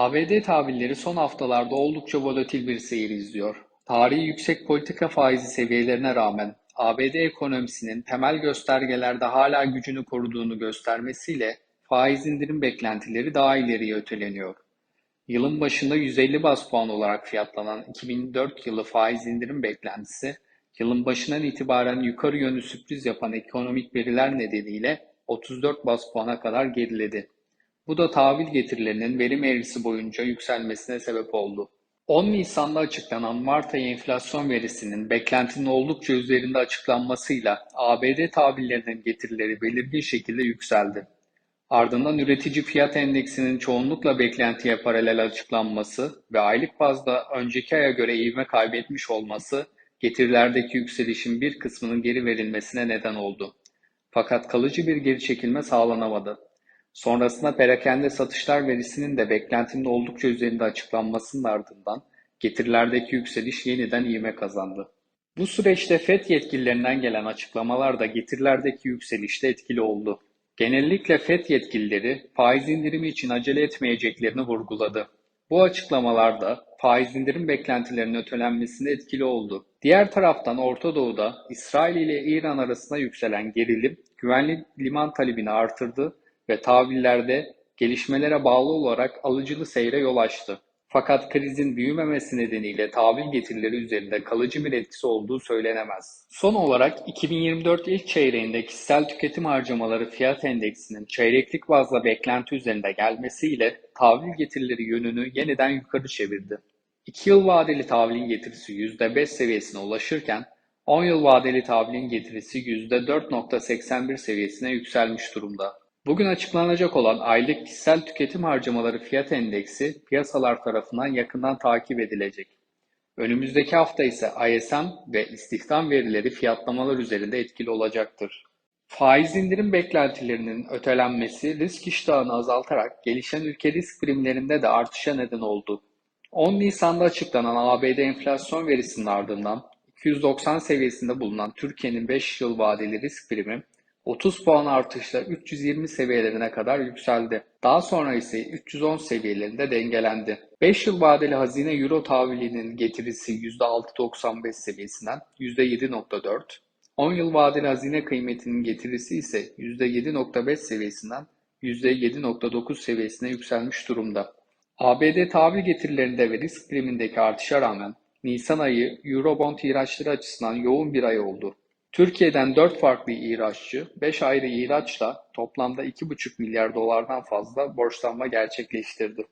ABD tahvilleri son haftalarda oldukça volatil bir seyir izliyor. Tarihi yüksek politika faizi seviyelerine rağmen ABD ekonomisinin temel göstergelerde hala gücünü koruduğunu göstermesiyle faiz indirim beklentileri daha ileriye öteleniyor. Yılın başında 150 bas puan olarak fiyatlanan 2004 yılı faiz indirim beklentisi, yılın başından itibaren yukarı yönlü sürpriz yapan ekonomik veriler nedeniyle 34 bas puana kadar geriledi. Bu da tahvil getirilerinin verim eğrisi boyunca yükselmesine sebep oldu. 10 Nisan'da açıklanan Mart ayı enflasyon verisinin beklentinin oldukça üzerinde açıklanmasıyla ABD tahvillerinin getirileri belirgin şekilde yükseldi. Ardından üretici fiyat endeksinin çoğunlukla beklentiye paralel açıklanması ve aylık bazda önceki aya göre ivme kaybetmiş olması getirilerdeki yükselişin bir kısmının geri verilmesine neden oldu. Fakat kalıcı bir geri çekilme sağlanamadı. Sonrasında perakende satışlar verisinin de beklentinin oldukça üzerinde açıklanmasının ardından getirilerdeki yükseliş yeniden ivme kazandı. Bu süreçte FED yetkililerinden gelen açıklamalar da getirilerdeki yükselişte etkili oldu. Genellikle FED yetkilileri faiz indirimi için acele etmeyeceklerini vurguladı. Bu açıklamalarda faiz indirim beklentilerinin ötelenmesinde etkili oldu. Diğer taraftan Orta Doğu'da İsrail ile İran arasında yükselen gerilim güvenli liman talebini artırdı ve tahvillerde gelişmelere bağlı olarak alıcılı seyre yol açtı. Fakat krizin büyümemesi nedeniyle tahvil getirileri üzerinde kalıcı bir etkisi olduğu söylenemez. Son olarak 2024 ilk çeyreğinde kişisel tüketim harcamaları fiyat endeksinin çeyreklik bazda beklenti üzerinde gelmesiyle tahvil getirileri yönünü yeniden yukarı çevirdi. 2 yıl vadeli tahvilin getirisi %5 seviyesine ulaşırken 10 yıl vadeli tahvilin getirisi %4.81 seviyesine yükselmiş durumda. Bugün açıklanacak olan aylık kişisel tüketim harcamaları fiyat endeksi piyasalar tarafından yakından takip edilecek. Önümüzdeki hafta ise ISM ve istihdam verileri fiyatlamalar üzerinde etkili olacaktır. Faiz indirim beklentilerinin ötelenmesi risk iştahını azaltarak gelişen ülke risk primlerinde de artışa neden oldu. 10 Nisan'da açıklanan ABD enflasyon verisinin ardından 290 seviyesinde bulunan Türkiye'nin 5 yıl vadeli risk primi 30 puan artışla 320 seviyelerine kadar yükseldi. Daha sonra ise 310 seviyelerinde dengelendi. 5 yıl vadeli hazine euro tahvilinin getirisi %6.95 seviyesinden %7.4, 10 yıl vadeli hazine kıymetinin getirisi ise %7.5 seviyesinden %7.9 seviyesine yükselmiş durumda. ABD tahvil getirilerinde ve risk primindeki artışa rağmen Nisan ayı Eurobond ihraçları açısından yoğun bir ay oldu. Türkiye'den 4 farklı ihraççı 5 ayrı ihraçla toplamda 2,5 milyar dolardan fazla borçlanma gerçekleştirdi.